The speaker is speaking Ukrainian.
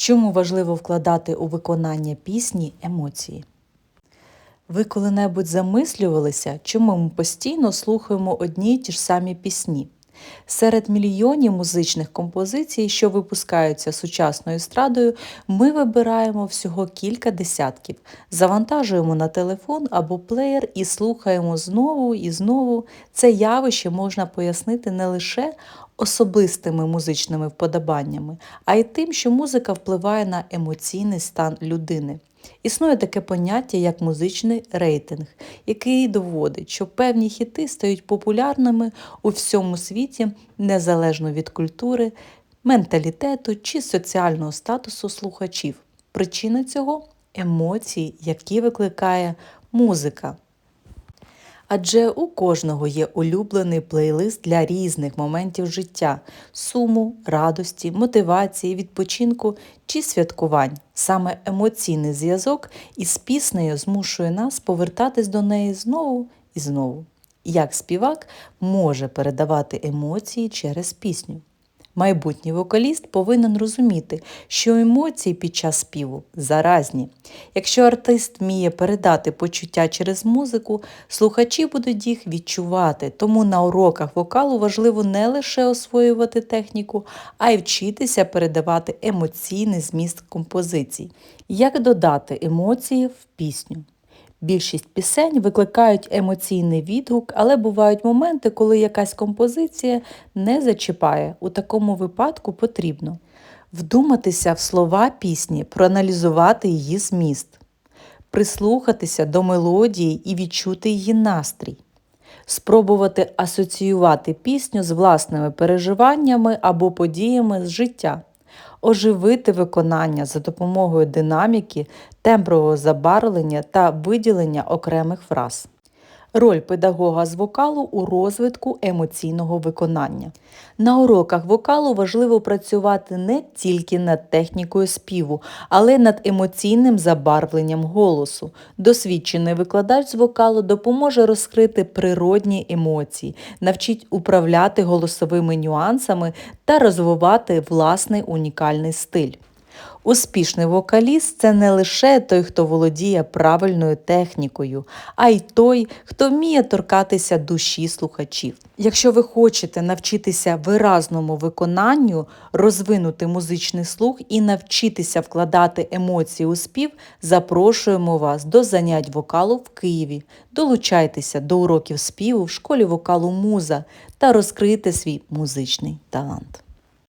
Чому важливо вкладати у виконання пісні емоції? Ви коли-небудь замислювалися, чому ми постійно слухаємо одні й ті ж самі пісні? Серед мільйонів музичних композицій, що випускаються сучасною естрадою, ми вибираємо всього кілька десятків, завантажуємо на телефон або плеєр і слухаємо знову і знову. Це явище можна пояснити не лише особистими музичними вподобаннями, а й тим, що музика впливає на емоційний стан людини. Існує таке поняття, як музичний рейтинг, який доводить, що певні хіти стають популярними у всьому світі незалежно від культури, менталітету чи соціального статусу слухачів. Причина цього емоції, які викликає музика. Адже у кожного є улюблений плейлист для різних моментів життя суму, радості, мотивації, відпочинку чи святкувань. Саме емоційний зв'язок із піснею змушує нас повертатись до неї знову і знову. Як співак може передавати емоції через пісню? Майбутній вокаліст повинен розуміти, що емоції під час співу заразні. Якщо артист вміє передати почуття через музику, слухачі будуть їх відчувати. Тому на уроках вокалу важливо не лише освоювати техніку, а й вчитися передавати емоційний зміст композицій. Як додати емоції в пісню? Більшість пісень викликають емоційний відгук, але бувають моменти, коли якась композиція не зачіпає. У такому випадку потрібно вдуматися в слова пісні, проаналізувати її зміст, прислухатися до мелодії і відчути її настрій, спробувати асоціювати пісню з власними переживаннями або подіями з життя оживити виконання за допомогою динаміки, тембрового забарвлення та виділення окремих фраз. Роль педагога з вокалу у розвитку емоційного виконання. На уроках вокалу важливо працювати не тільки над технікою співу, але й над емоційним забарвленням голосу. Досвідчений викладач з вокалу допоможе розкрити природні емоції, навчить управляти голосовими нюансами та розвивати власний унікальний стиль. Успішний вокаліст це не лише той, хто володіє правильною технікою, а й той, хто вміє торкатися душі слухачів. Якщо ви хочете навчитися виразному виконанню, розвинути музичний слух і навчитися вкладати емоції у спів, запрошуємо вас до занять вокалу в Києві. Долучайтеся до уроків співу в школі вокалу Муза та розкрийте свій музичний талант.